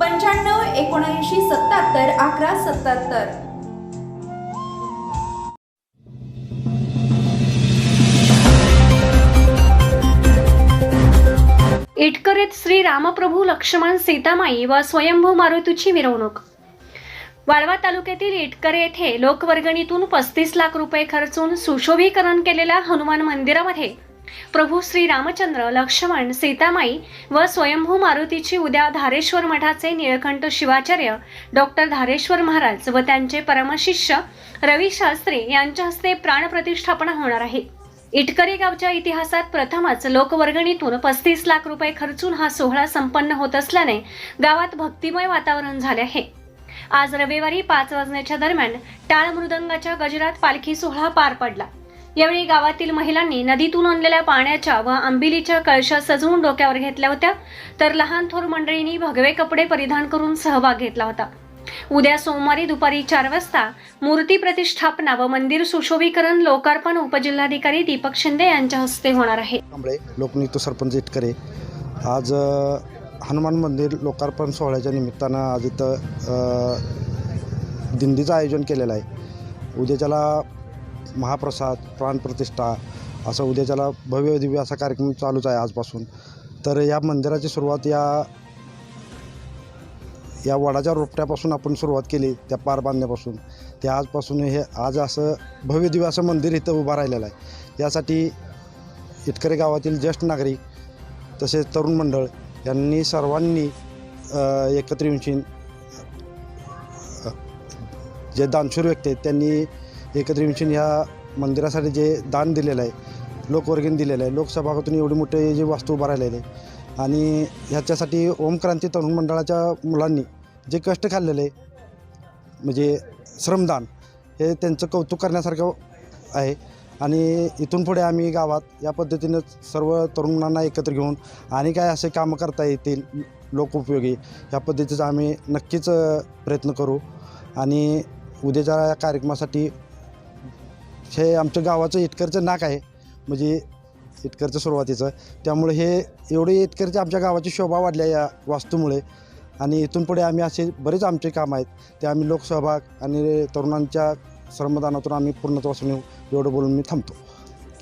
पंच्याण्णव एकोणऐंशी सत्याहत्तर अकरा सत्याहत्तर. इटकरीत श्री रामप्रभू लक्ष्मण सीतामाई व स्वयंभू मारुतीची मिरवणूक. वाळवा तालुक्यातील इटकरे येथे लोकवर्गणीतून पस्तीस लाख रुपये खर्चून सुशोभीकरण केलेल्या हनुमान मंदिरामध्ये प्रभू श्री रामचंद्र लक्ष्मण सीतामाई व स्वयंभू मारुतीची उद्या धारेश्वर मठाचे निळकंठ शिवाचार्य डॉक्टर धारेश्वर महाराज व त्यांचे परमशिष्य रवी शास्त्री यांच्या हस्ते प्राणप्रतिष्ठापना होणार आहे. इटकरी गावच्या इतिहासात प्रथमच लोकवर्गणीतून पस्तीस लाख रुपये खर्चून हा सोहळा संपन्न होत असल्याने गावात भक्तिमय वातावरण झाले आहे. आज रविवारी पाच वाजण्याच्या दरम्यान टाळ मृदंगाच्या गजरात पालखी सोहळा पार पडला. यावेळी गावातील महिलांनी नदीतून आणलेल्या पाण्याच्या व आंबिलीच्या कळशा सजवून डोक्यावर घेतल्या होत्या. तर लहान थोर मंडळींनी भगवे कपडे परिधान करून सहभाग घेतला होता. उद्या सोमवारी दुपारी चार वाजता मूर्ती प्रतिष्ठापना व मंदिर सुशोभीकरण लोकार्पण उपजिल्हाधिकारी दीपक शिंदे यांच्या हस्ते होणार आहे. लोकनीत लोकनियुक्त सरपंच इटकरे. आज हनुमान मंदिर लोकार्पण सोहळ्याच्या निमित्तानं आज इथं दिंडीचं आयोजन केलेलं आहे. उद्याच्याला महाप्रसाद प्राणप्रतिष्ठा असं उद्याच्याला भव्य दिव्य असा कार्यक्रम चालूच आहे आजपासून. तर या मंदिराची सुरुवात या या वडाच्या रोपट्यापासून आपण सुरुवात केली त्या पार बांधण्यापासून. ते आजपासून हे आज असं भव्य दिव्य असं मंदिर इथं उभं राहिलेलं आहे. यासाठी इटकरे गावातील ज्येष्ठ नागरिक तसेच तरुण मंडळ यांनी सर्वांनी एकत्र येऊन जे दानशूर व्यक्ती आहेत त्यांनी एकत्र मिशन ह्या मंदिरासाठी जे दान दिलेलं आहे लोकवर्गणी दिलेलं आहे लोकसभागातून एवढी मोठे जे वास्तू उभा राहिलेले आहे आणि ह्याच्यासाठी ओमक्रांती तरुण मंडळाच्या मुलांनी जे कष्ट खाल्लेले आहे म्हणजे श्रमदान हे त्यांचं कौतुक करण्यासारखं आहे. आणि इथून पुढे आम्ही गावात या पद्धतीनं सर्व तरुणांना एकत्र घेऊन आणि काय असे कामं करता येतील लोकोपयोगी ह्या पद्धतीचा आम्ही नक्कीच प्रयत्न करू. आणि उद्याच्या या कार्यक्रमासाठी हे आमच्या गावाचं इटकरचं नाक आहे. म्हणजे इटकरचं सुरुवातीचं. त्यामुळे हे एवढे इटकरचे आमच्या गावाची शोभा वाढल्या या वास्तूमुळे. आणि इथून पुढे आम्ही असे बरेच आमचे काम आहेत. ते आम्ही लोकसहभाग आणि तरुणांच्या श्रमदानातून आम्ही पूर्णत्वासून नेऊ एवढं बोलून मी थांबतो.